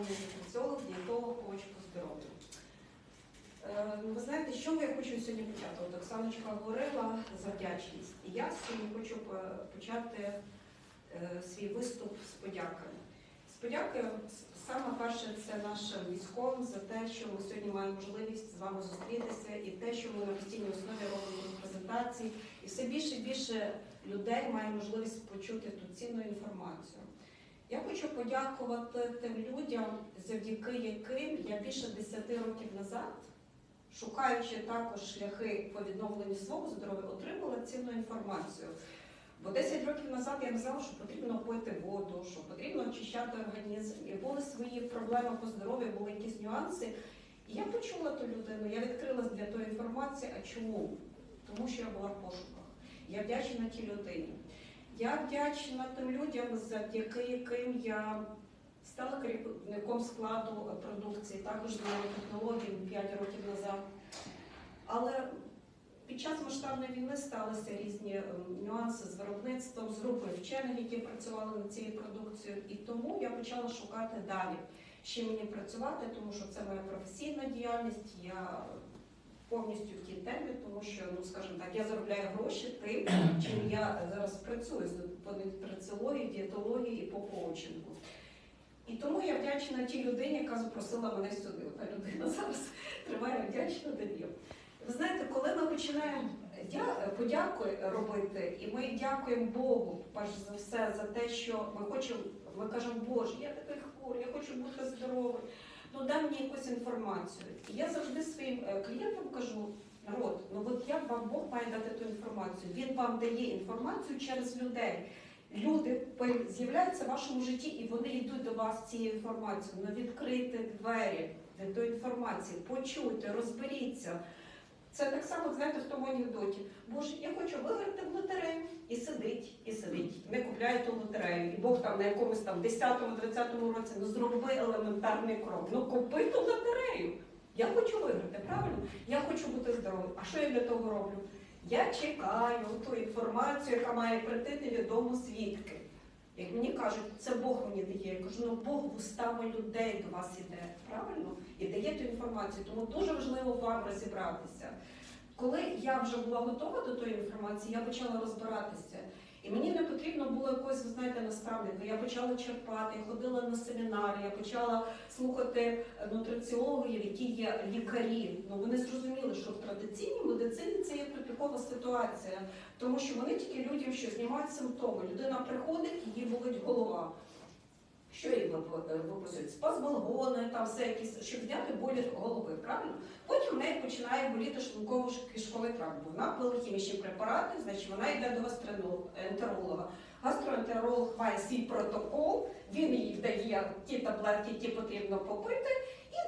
лікування, нутриціолог, дієтолог, коуч по здоров'ю. Е, Ви знаєте, з чого я хочу сьогодні почати? От Оксаночка говорила за вдячність. І я сьогодні хочу е, почати е, свій виступ з подяками. З подяки саме перше це нашим військовим за те, що ми сьогодні маємо можливість з вами зустрітися, і те, що ми на постійній основі робимо презентації, і все більше і більше людей має можливість почути ту цінну інформацію. Я хочу подякувати тим людям, завдяки яким я більше 10 років назад, шукаючи також шляхи по відновленню свого здоров'я, отримала цінну інформацію. Бо 10 років назад я не знала, що потрібно пити воду, що потрібно очищати організм. І були свої проблеми по здоров'ю, були якісь нюанси. І я почула ту людину, я відкрилась для тої інформації. А чому? Тому що я була в пошуках. Я вдячна тій людині. Я вдячна тим людям, завдяки яким я стала керівником складу продукції, також знаю технології 5 років назад. Але під час масштабної війни сталися різні ем, нюанси з виробництвом, з групою вчених, які працювали над цією продукцією. І тому я почала шукати далі, з чим мені працювати, тому що це моя професійна діяльність. Я повністю в тій темі, тому що, ну скажімо так, я заробляю гроші тим, чим я працюю по нутриціології, дієтології і по коучингу. І тому я вдячна тій людині, яка запросила мене сюди. Та людина зараз триває вдячна Данію. Ви знаєте, коли ми починаємо дя- подяки робити, і ми дякуємо Богу, перш за все, за те, що ми хочемо, ми кажемо, Боже, я такий хворий, я хочу бути здоровий, ну дай мені якусь інформацію. І я завжди своїм е, клієнтам кажу, народ, ну от як вам Бог має дати ту інформацію? Він вам дає інформацію через людей. Люди з'являються в вашому житті і вони йдуть до вас цією інформацією. Ну відкрийте двері тої інформації, почуйте, розберіться. Це так само, знаєте, в тому анекдоті. Боже, я хочу виграти в лотерею. І сидить, і сидить, не купляє ту лотерею. І Бог там на якомусь там 10-20 році ну зроби елементарний крок. Ну купи ту лотерею. Я хочу виграти, правильно? Я хочу бути здоровим. А що я для того роблю? Я чекаю ту інформацію, яка має прийти невідомо звідки. Як мені кажуть, це Бог мені дає. Я кажу, ну Бог вустами людей до вас іде, правильно? І дає ту інформацію. Тому дуже важливо вам розібратися. Коли я вже була готова до тої інформації, я почала розбиратися. І мені не потрібно було якогось, ви знаєте, наставника. Я почала черпати, ходила на семінари, я почала слухати нутриціологів, які є лікарі. Ну вони зрозуміли, що в традиційній медицині це є припікова ситуація, тому що вони тільки людям, що знімають симптоми. Людина приходить, її болить голова. Що їм е, виписують? Спазмалгони, там все якісь, щоб зняти болі голови, правильно? Потім в неї починає боліти шлунково кишковий тракт, бо вона пила хімічні препарати, значить вона йде до гастроентеролога. Гастроентеролог має свій протокол, він їй дає ті таблетки, які потрібно попити,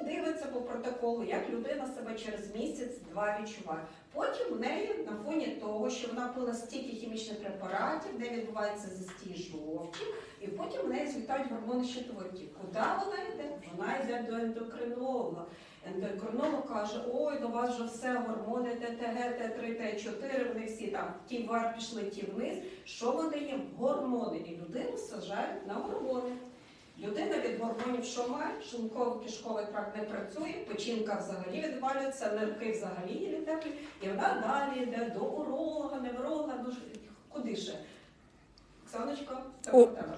і дивиться по протоколу, як людина себе через місяць-два відчуває. Потім в неї на фоні того, що вона пила стільки хімічних препаратів, в неї відбувається застій жовчі, і потім в неї злітають гормони щитовидки. Куди вона йде? Вона йде до ендокринолога. Ендокринолог каже, ой, до вас вже все, гормони ТТГ, Т3, Т4, вони всі там ті вверх пішли, ті вниз. Що вони їм? Гормони. І людину саджають на гормони. Людина від гормонів що має? Шлунково-кишковий тракт не працює, печінка взагалі відвалюється, нирки взагалі не теплі, і вона далі йде до уролога, невролога, дуже куди ще? Оксаночка, це про тебе?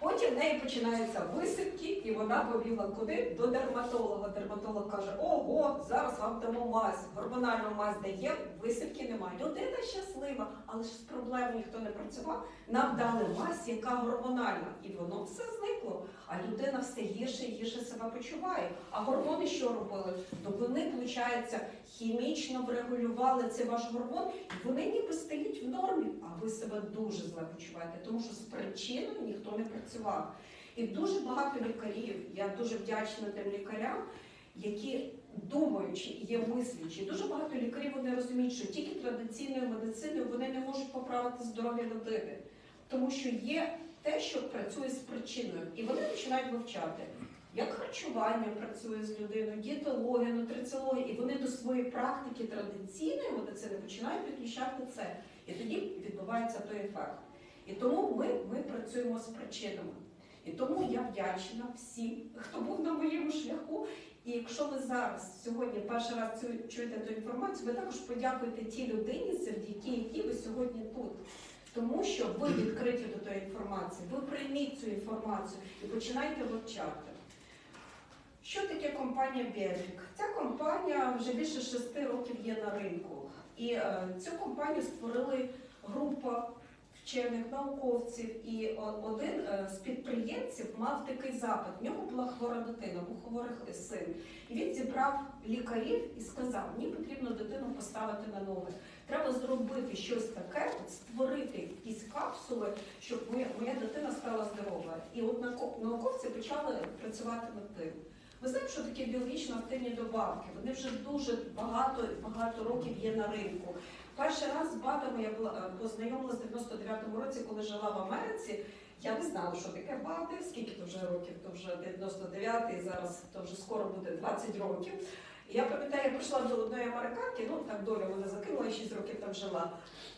Потім в неї починаються висипки, і вона побігла куди? До дерматолога. Дерматолог каже: ого, зараз вам дамо мазь, гормональну мазь дає, висипки немає. Людина щаслива, але ж з проблемою ніхто не працював. Нам дали мазь, яка гормональна, і воно все зникло. А людина все гірше і гірше себе почуває. А гормони що робили? То вони, виходить, хімічно врегулювали цей ваш гормон, і вони ніби стоять в нормі, а ви себе дуже зле почуваєте, тому що з причиною ніхто не працював. І дуже багато лікарів, я дуже вдячна тим лікарям, які думаючи є мислячі. Дуже багато лікарів вони розуміють, що тільки традиційною медициною вони не можуть поправити здоров'я людини, тому що є те, що працює з причиною, і вони починають вивчати. Як харчування працює з людиною, дієтологія, нутриціологія, і вони до своєї практики традиційної медицини починають підключати це. І тоді відбувається той ефект. І тому ми, ми працюємо з причинами. І тому я вдячна всім, хто був на моєму шляху. І якщо ви зараз сьогодні перший раз цю- чуєте ту інформацію, ви також подякуйте тій людині, завдяки якій ви сьогодні тут. Тому що ви відкриті до тої інформації, ви прийміть цю інформацію і починайте вивчати. Що таке компанія Бервік? Ця компанія вже більше шести років є на ринку. І е, цю компанію створили група вчених науковців. І один е, з підприємців мав такий запит. В нього була хвора дитина, був хворий син. І він зібрав лікарів і сказав: мені потрібно дитину поставити на ноги. Треба зробити щось таке, створити якісь капсули, щоб моя, моя дитина стала здорова. І от науко- науковці почали працювати над тим. Ви знаєте, що таке біологічно активні добавки? Вони вже дуже багато багато років є на ринку. Перший раз з БАДами я е, познайомилася в 99-му році, коли жила в Америці. Я не знала, що таке БАДи, скільки то вже років, то вже 99-й, зараз то вже скоро буде 20 років. Я пам'ятаю, я прийшла до одної американки, ну так доля мене закинула, я 6 років там жила.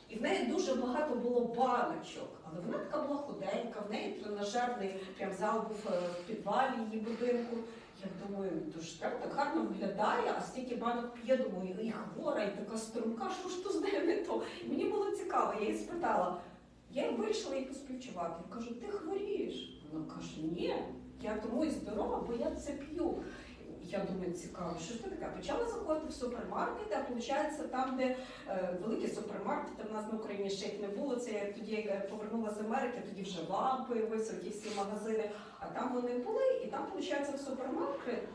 І в неї дуже багато було баночок, але вона така була худенька, в неї тренажерний прям зал був е, в підвалі її будинку. Я думаю, то ж так, так гарно виглядає, а стільки банок п'є, думаю, і хвора, і така струнка, що ж то з нею не то. І мені було цікаво, я її спитала. Я їй вирішила її поспівчувати. Я кажу, ти хворієш? Вона каже, ні, я тому і здорова, бо я це п'ю. Я думаю, цікаво, що ж це таке? Почала заходити в супермаркети, а виходить, там, де е, великі супермаркети, в нас на Україні ще їх не було. Це я тоді як повернулася з Америки, тоді вже лампи, появився ті всі магазини. А там вони були, і там, виходить, в супермаркети,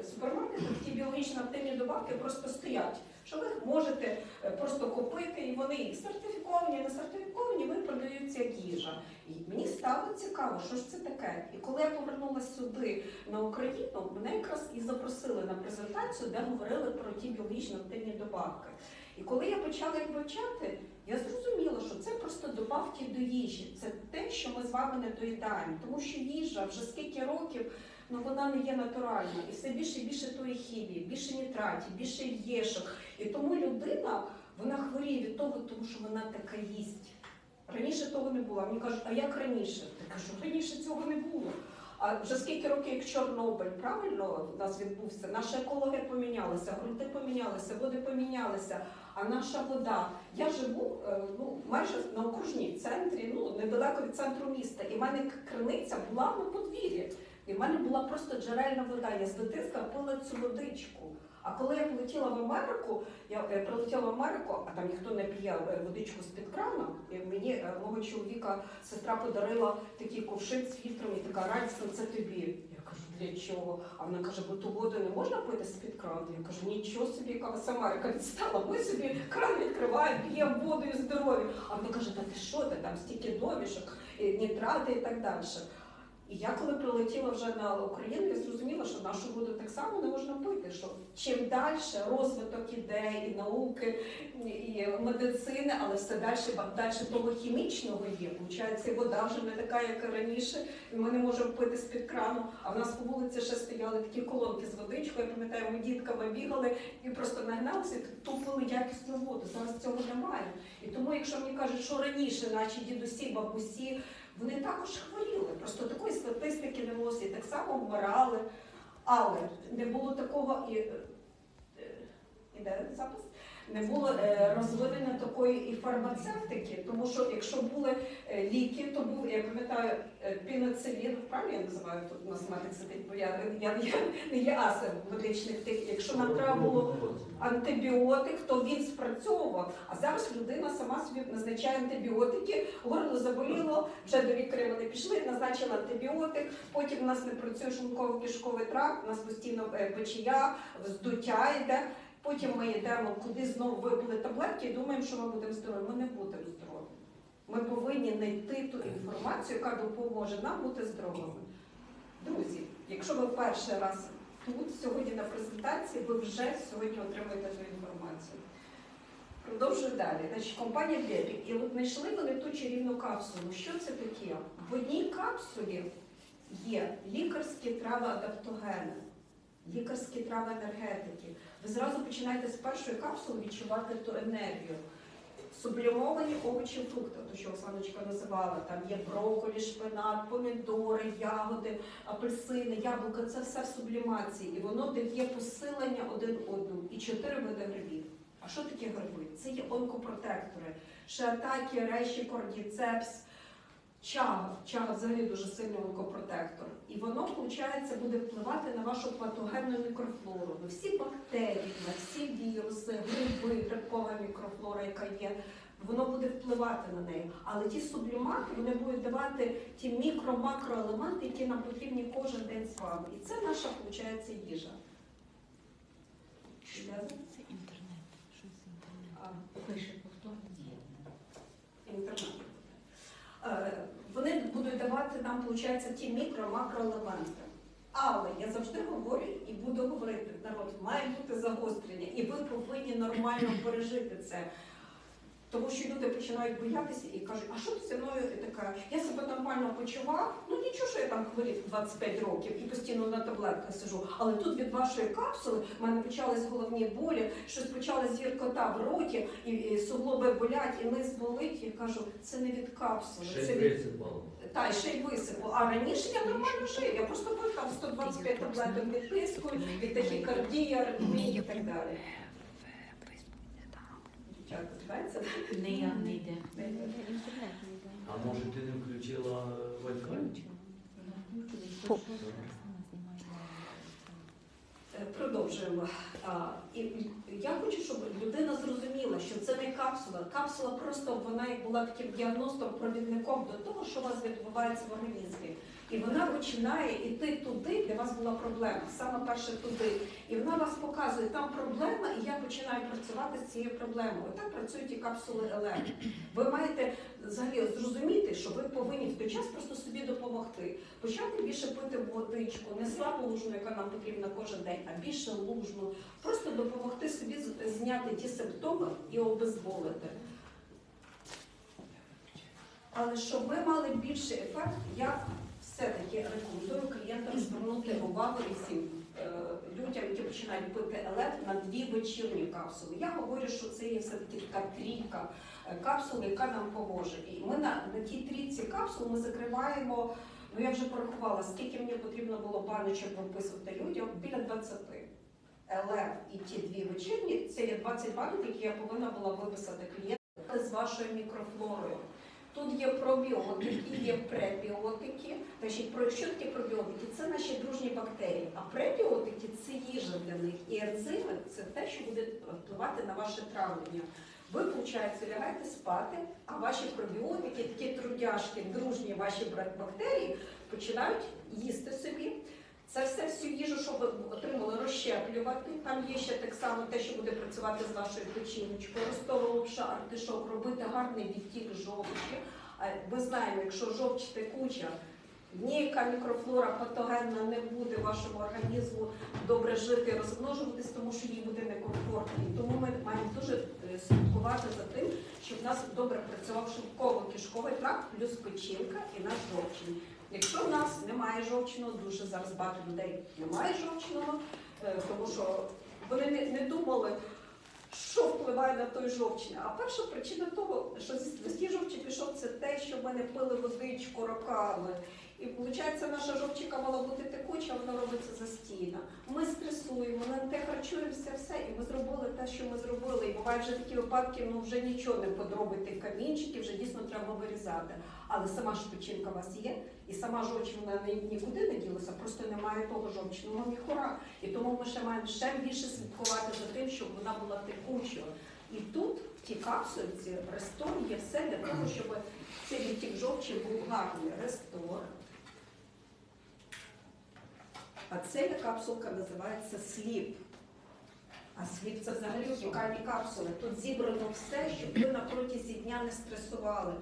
е, супермаркетах ті біологічно активні добавки просто стоять. Що ви можете е, просто купити, і вони і сертифіковані, не сертифіковані, вони продаються їжа. І мені стало цікаво, що ж це таке. І коли я повернулася сюди на Україну, мене якраз і запросили на презентацію, де говорили про ті біологічно активні добавки. І коли я почала їх вивчати, я зрозуміла, що це просто добавки до їжі. Це те, що ми з вами не доїдаємо. Тому що їжа вже скільки років ну вона не є натуральна. І все більше і більше тої хімії, більше нітратів, більше єшок. І тому людина вона хворіє від того, тому що вона така їсть. Раніше того не було. Мені кажуть, а як раніше? Я кажу, раніше цього не було. А вже скільки років, як Чорнобиль, правильно в нас відбувся, наша екологія помінялася, ґрунти помінялися, води помінялися. А наша вода. Я живу е, ну, майже на окружній центрі, ну недалеко від центру міста. І в мене криниця була на подвір'ї. І в мене була просто джерельна вода. Я з дитинства пила цю водичку. А коли я полетіла в Америку, я е, прилетіла в Америку, а там ніхто не п'є е, водичку з-під крана. І мені е, мого чоловіка сестра подарила такий ковшик з фільтром і така радісна, це тобі. Я кажу, для чого? А вона каже, бо ту воду не можна пити з-під крану. Я кажу, нічого собі, яка вас Америка відстала. Ми собі кран відкриваємо, п'ємо воду і здорові. А вона каже, та ти що ти там стільки домішок, нітрати і так далі. І я коли прилетіла вже на Україну, я зрозуміла, що нашу воду так само не можна пити. Що чим далі розвиток ідей, і науки, і медицини, але все далі, далі того хімічного є. Получається, вода вже не така, як раніше. І ми не можемо пити з-під крану. А в нас по вулиці ще стояли такі колонки з водичкою. Я пам'ятаю, ми дітками бігали і просто нагналися, тупили якісну воду. Зараз цього немає. І тому, якщо мені кажуть, що раніше наші дідусі, бабусі. Вони також хворіли, просто такої статистики не було, і так само вмирали, але не було такого і, е, іде запис. Не було е, розвинення такої і фармацевтики, тому що якщо були е, ліки, то був, я пам'ятаю, е, піноцилін, правильно я називаю тут нас медик сидить, бо я, не є асем медичних тих. Якщо нам треба було антибіотик, то він спрацьовував. А зараз людина сама собі назначає антибіотики, горло заболіло, вже до лікаря вони пішли, назначили антибіотик. Потім у нас не працює шлунково-кишковий тракт, у нас постійно печія, вздуття йде. Потім ми йдемо, куди знову випили таблетки і думаємо, що ми будемо здорові. Ми не будемо здорові. Ми повинні знайти ту інформацію, яка допоможе нам бути здоровими. Друзі, якщо ви перший раз тут сьогодні на презентації, ви вже сьогодні отримаєте ту інформацію. Продовжую далі. Значить, компанія Бебі. І от знайшли вони ту чарівну капсулу. Що це таке? В одній капсулі є лікарські трави адаптогени, лікарські трави енергетики. Ви зразу починаєте з першої капсули відчувати ту енергію. сублімовані овочі і фрукти, то що Оксаночка називала, там є брокколі, шпинат, помідори, ягоди, апельсини, яблука, це все в сублімації, і воно дає посилення один одному і чотири види грибів. А що таке гриби? Це є онкопротектори, шиатакі, реші, кордіцепс, чага. Чага взагалі дуже сильний онкопротектор. І воно, виходить, буде впливати на вашу патогенну мікрофлору, на всі бактерії, на всі віруси, гриби, грибкова мікрофлора, яка є. Воно буде впливати на неї. Але ті сублімати вони будуть давати ті мікро-макроелементи, які нам потрібні кожен день з вами. І це наша, виходить, їжа. Це інтернет. Що це інтернет? А, Пише інтернет. Е, Вони будуть давати нам, виходить, ті мікро-макроелементи. Але я завжди говорю і буду говорити, народ, має бути загострення, і ви повинні нормально пережити це. Тому що люди починають боятися і кажуть, а що ти зі мною така? Я себе нормально почував, ну нічого, що я там хворів 25 років і постійно на таблетках сижу. Але тут від вашої капсули в мене почались головні болі, щось почалась гіркота в роті, і, і суглоби болять, і низ болить. Я кажу, це не від капсули, це Ще від 30 та ще й висипало. А раніше я нормально жив. Я просто там 125 таблеток від тиску, від тахікардії, і так далі. Дівчата, збирається? Не я не йде. А може ти не включила Wi-Fi? Е, Продовжуємо. А, і я хочу, щоб людина зрозуміла, що це не капсула. Капсула просто вона була таким діагностом, провідником до того, що у вас відбувається в організмі. І вона починає йти туди, де у вас була проблема, саме перше туди. І вона вас показує, там проблема, і я починаю працювати з цією проблемою. Отак працюють і капсули ЛР. Ви маєте взагалі зрозуміти, що ви повинні в той час просто собі допомогти. Почати більше пити водичку, не слабу лужну, яка нам потрібна кожен день, а більше лужну. Просто допомогти собі зняти ті симптоми і обезболити. Але щоб ми мали більший ефект, я все-таки рекомендую клієнтам звернути увагу і всім е, людям, які починають пити ЛЕД, на дві вечірні капсули. Я говорю, що це є все-таки така трійка е, капсул, яка нам поможе. І ми на, на тій трійці капсул ми закриваємо. Ну я вже порахувала, скільки мені потрібно було баночок виписувати людям біля 20. ЛФ і ті дві вечірні, це є 20 банок, які я повинна була виписати клієнту з вашою мікрофлорою. Тут є пробіотики, є пребіотики. Значить, про що таке пробіотики? Це наші дружні бактерії. А пребіотики це їжа для них. І ензими це те, що буде впливати на ваше травлення. Ви, виходить, лягаєте спати, а ваші пробіотики, такі трудяшки, дружні ваші бактерії, починають їсти собі. Це все всю їжу, що ви отримали, розщеплювати. Там є ще так само те, що буде працювати з вашою печіночкою, розтоловша, артишок, робити гарний відтік жовчі. Ми знаємо, якщо жовч текуча, ніяка мікрофлора патогенна не буде вашому організму добре жити і розмножуватись, тому що їй буде некомфортно. Тому ми маємо дуже е, слідкувати за тим, щоб в нас добре працював шлунково-кишковий тракт, плюс печінка і наш жовчний. Якщо в нас немає жовчного, дуже зараз багато людей немає жовчного, е, тому що вони не, думали, що впливає на той жовчний. А перша причина того, що з з тієї жовчі пішов, це те, що ми не пили водичку роками. І виходить, наша жовчика мала бути текуча, вона робиться застійна. Ми стресуємо, на те харчуємося, все, і ми зробили те, що ми зробили. І бувають вже такі випадки, ну вже нічого не подробити камінчики, вже дійсно треба вирізати. Але сама ж печінка у вас є, і сама жовч вона нікуди не ділася, просто немає того жовчного міхура. І тому ми ще маємо ще більше слідкувати за тим, щоб вона була текучою. І тут, в тій капсульці, рестор є все для того, щоб цей відтік жовчі був гарний. Рестор. А ця капсулка називається сліп. А сліп це взагалі унікальні капсули. Тут зібрано все, щоб ви на протязі дня не стресували.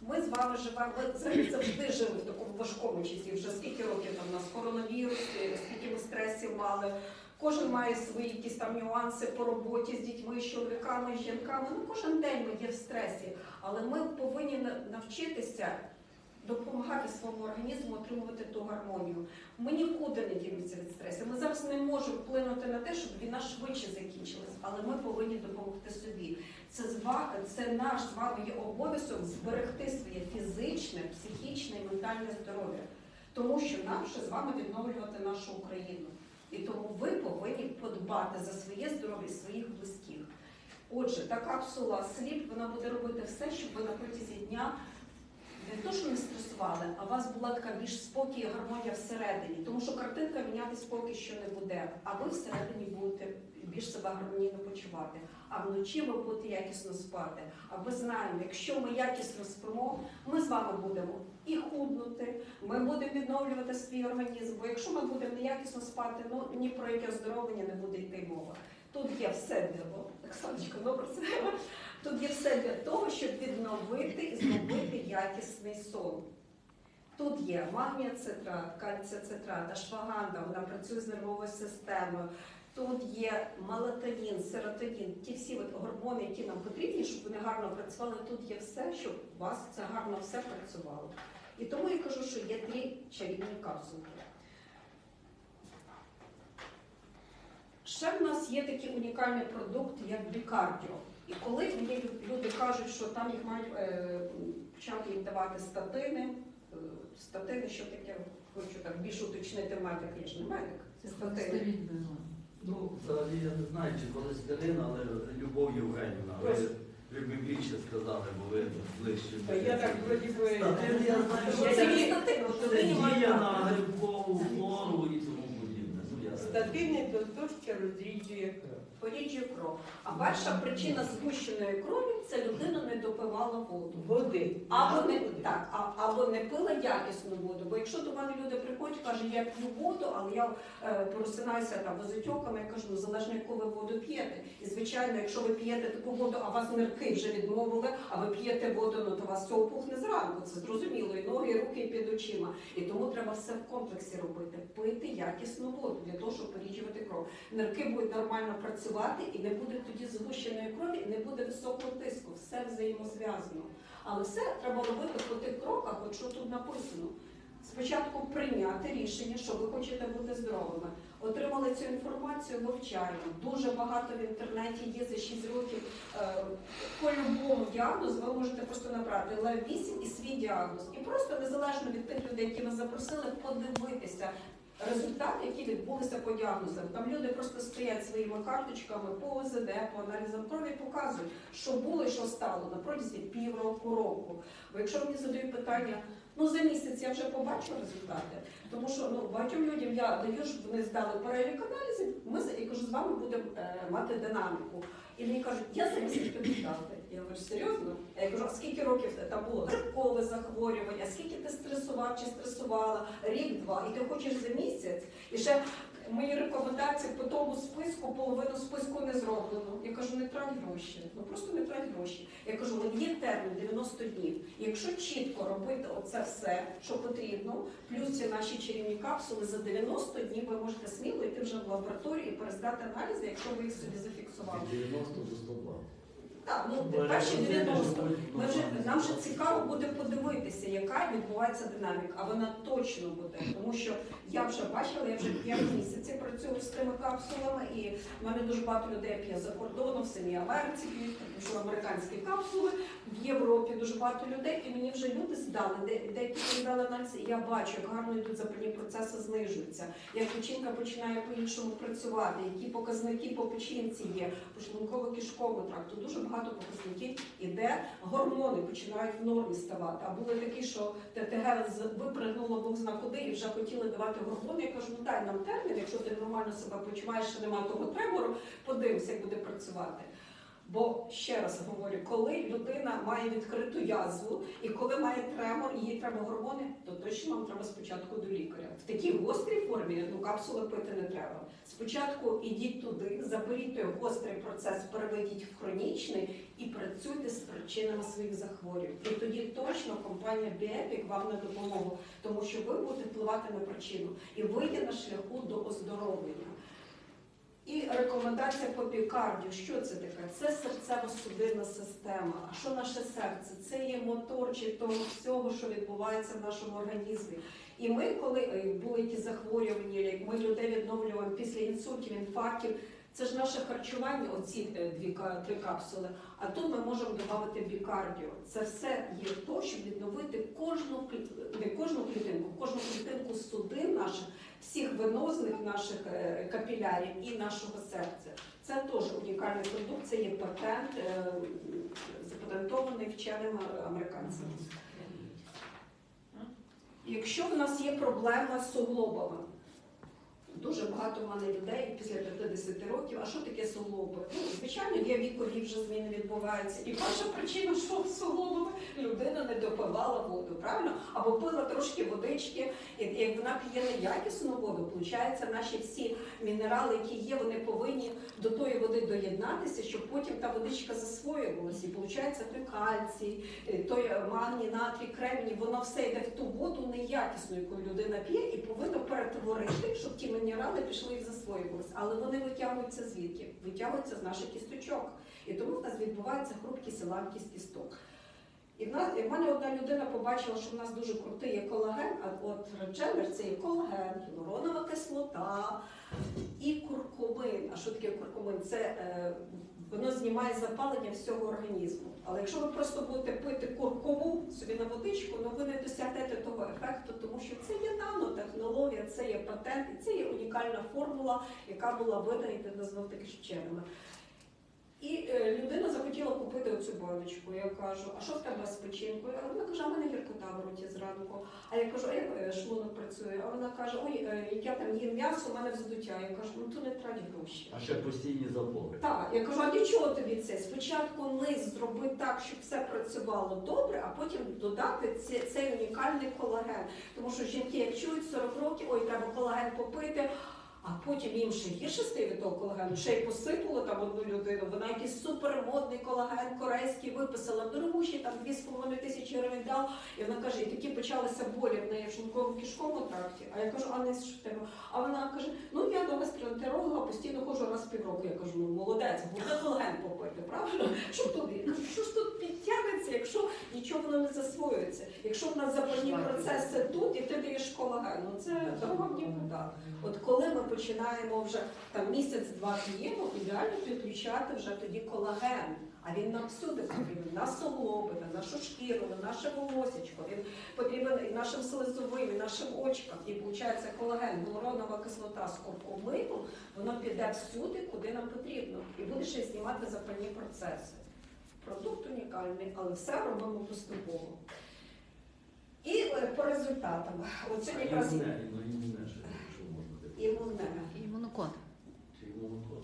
Ми з вами живемо, ми завжди жили в такому важкому часі. Вже скільки років там у нас коронавірус, скільки ми стресів мали. Кожен має свої якісь там нюанси по роботі з дітьми, чоловіками, з жінками. Ну кожен день ми є в стресі, але ми повинні навчитися допомагати своєму організму отримувати ту гармонію. Ми нікуди не дінемося від стресу. Ми зараз не можемо вплинути на те, щоб війна швидше закінчилась, але ми повинні допомогти собі. Це це наш з вами є обов'язок зберегти своє фізичне, психічне і ментальне здоров'я, тому що нам ще з вами відновлювати нашу Україну. І тому ви повинні подбати за своє здоров'я своїх близьких. Отже, та капсула сліп вона буде робити все, щоб ви на протязі дня не то, що не стресували, а у вас була така більш спокій і гармонія всередині. Тому що картинка мінятись поки що не буде, а ви всередині будете більш себе гармонійно почувати. А вночі ви будете якісно спати. А ми знаємо, якщо ми якісно спимо, ми з вами будемо і худнути, ми будемо відновлювати свій організм. Бо якщо ми будемо неякісно спати, ну ні про яке оздоровлення не буде йти мова. Тут є все того. Оксаночка, добре. Тут є все для того, щоб відновити і зробити якісний сон. Тут є магнія цитрат, кальція цитрат, ашваганда, вона працює з нервовою системою. Тут є мелатонін, серотонін, ті всі от гормони, які нам потрібні, щоб вони гарно працювали. Тут є все, щоб у вас це гарно все працювало. І тому я кажу, що є три чарівні капсулки. Ще в нас є такий унікальний продукт, як бікардіо. І коли мені люди кажуть, що там їх мають е, почати їм давати статини, е, статини, що таке, хочу так більш уточнити медик, я ж не медик, Це статини. Ну, взагалі я не знаю, чи колись холестерин, але Любов Євгенівна, ви, ви б більше сказали, бо ви ближче. Та я так вроді би. Статин я знаю, що Це це, людині мають дія на грибкову флору і то то, що розріджує кров. поріджує кров. А перша причина згущеної крові це людина не допивала воду. Води. Або не так, а, або не пила якісну воду. Бо якщо до мене люди приходять, кажуть, я п'ю воду, але я е, просинаюся там возотьоками, я кажу, ну залежно яку ви воду п'єте. І звичайно, якщо ви п'єте таку воду, а вас нирки вже відмовили, а ви п'єте воду, ну то вас все опухне зранку. Це зрозуміло, і ноги, і руки, і під очима. І тому треба все в комплексі робити. Пити якісну воду для того, щоб поріджувати кров. Нирки будуть нормально працювати і не буде тоді згущеної крові, не буде високого тиску. Все взаємозв'язано. Але все треба робити по тих кроках, от що тут написано. Спочатку прийняти рішення, що ви хочете бути здоровими. Отримали цю інформацію, вивчаємо. Дуже багато в інтернеті є за 6 років. Е, по любому діагнозу ви можете просто набрати лев 8 і свій діагноз. І просто незалежно від тих людей, які ви запросили, подивитися. Результати, які відбулися по діагнозам. Там люди просто стоять своїми карточками по ОЗД, по аналізам крові, показують, що було і що стало на протязі півроку року. Бо якщо мені задають питання, ну за місяць я вже побачу результати. Тому що ну багатьом людям я даю, щоб вони здали перелік аналізів. Ми я кажу, з вами будемо е, мати динаміку. І мені кажуть, я за місяць піду здати. Я кажу, серйозно? Я кажу, а скільки років там було грибкове захворювання, скільки ти стресував чи стресувала, рік-два, і ти хочеш за місяць. І ще мої рекомендації по тому списку, половину списку не зроблено. Я кажу, не трать гроші. Ну просто не трать гроші. Я кажу, от є термін 90 днів. І якщо чітко робити оце все, що потрібно, плюс ці наші чарівні капсули за 90 днів ви можете сміло йти вже в лабораторію і перездати аналізи, якщо ви їх собі зафіксували. Від 90 до 102. Так, ну перші 90. Ми вже нам вже цікаво буде подивитися, яка відбувається динаміка, а вона точно буде, тому що я вже бачила, я вже 5 місяців працюю з тими капсулами, і в мене дуже багато людей п'є за кордоном, в самій Америці тому що американські капсули в Європі дуже багато людей, і мені вже люди здали, де- деякі здали аналізи, і я бачу, як гарно йдуть запальні процеси, знижуються, як печінка починає по-іншому працювати, які показники по печінці є, по шлунково-кишковому тракту. Дуже багато показників іде, гормони починають в нормі ставати. А були такі, що ТТГ випригнуло Бог зна куди і вже хотіли давати гормони. Я кажу, ну дай нам термін, якщо ти нормально себе почуваєш, що немає того тремору, подивимося, як буде працювати. Бо ще раз говорю, коли людина має відкриту язву і коли має тремор, їй треба гормони, то точно вам треба спочатку до лікаря. В такій гострій формі ну, капсули пити не треба. Спочатку ідіть туди, заберіть гострий процес, переведіть в хронічний і працюйте з причинами своїх захворювань. І тоді точно компанія Біепік вам на допомогу, тому що ви будете впливати на причину і ви є на шляху до оздоровлення. І рекомендація по бікардію. Що це таке? Це серцево-судинна система. А що наше серце? Це є моторчик того всього, що відбувається в нашому організмі. І ми, коли е, були ті захворювання, як ми людей відновлюємо після інсультів, інфарктів, це ж наше харчування, оці е, дві три капсули. А тут ми можемо додати бікардіо. Це все є то, щоб відновити кожну не кожну клітинку, кожну клітинку судин наших, всіх венозних наших е, капілярів і нашого серця. Це теж унікальний продукт, це є патент, е, запатентований вченими американцями. Якщо в нас є проблема з суглобами, дуже багато в мене людей після 50 років, а що таке суглоби? Ну, звичайно, є вікові вже зміни відбуваються. І перша причина, що суглобами людина не допивала воду, правильно? Або пила трошки водички, і як вона п'є неякісну воду, виходить, наші всі мінерали, які є, вони повинні до тої води доєднатися, щоб потім та водичка засвоювалася. І виходить, той кальцій, е, той магній, натрій, кремній, воно все йде в ту воду неякісну, яку людина п'є, і повинно перетворити, щоб ті мінерали пішли і засвоювалися. Але вони витягуються звідки? Витягуються з наших кісточок. І тому в нас відбувається хрупкість і ламкість кісток. І в нас, і в мене одна людина побачила, що в нас дуже крутий є колаген, а от редженер це є колаген, гіалуронова кислота і куркумин. А що таке куркумин? Це е, воно знімає запалення всього організму. Але якщо ви просто будете пити куркову собі на водичку, ну ви не досягнете того ефекту, тому що це є нанотехнологія, це є патент, і це є унікальна формула, яка була видана і назвав таки вченими. І е, людина захотіла купити оцю баночку. Я кажу, а що в тебе з печінкою? А вона каже, а в мене гіркота в роті зранку. А я кажу, а як е, шлунок працює? А вона каже, ой, е, я там їм м'ясо, у мене вздуття. Я кажу, ну то не трать гроші. А ще постійні запори. Так, я кажу, а для чого тобі це? Спочатку низ зроби так, щоб все працювало добре, а потім додати ці- цей унікальний колаген. Тому що жінки, як чують 40 років, ой, треба колаген попити. А потім їм ще гірше стає від того колагену, ще й посипало там одну людину. Вона якийсь супермодний колаген корейський виписала дорогущий, там 2,5 тисячі гривень дав. І вона каже, і такі почалися болі в неї в шлунковому кишковому тракті. А я кажу, а не що тебе? А вона каже, ну я до гастроентеролога постійно ходжу раз в півроку. Я кажу, ну молодець, буде колаген попити, правильно? Що туди? Я кажу, що ж тут підтягнеться, якщо нічого воно не засвоюється? Якщо в нас запальні процеси тут, і ти даєш колаген, ну це дорога в нікуди. От коли ми починаємо вже там місяць-два п'ємо, ідеально підключати вже тоді колаген. А він нам всюди потрібен, на суглоби, на нашу шкіру, на наше волосечко. Він потрібен і нашим слизовим, і нашим очкам. І виходить колаген, гіалуронова кислота з куркумину, воно піде всюди, куди нам потрібно. І буде ще знімати запальні процеси. Продукт унікальний, але все робимо поступово. І е, по результатам. От сьогодні якраз імуне. Імунокод. Імунокод?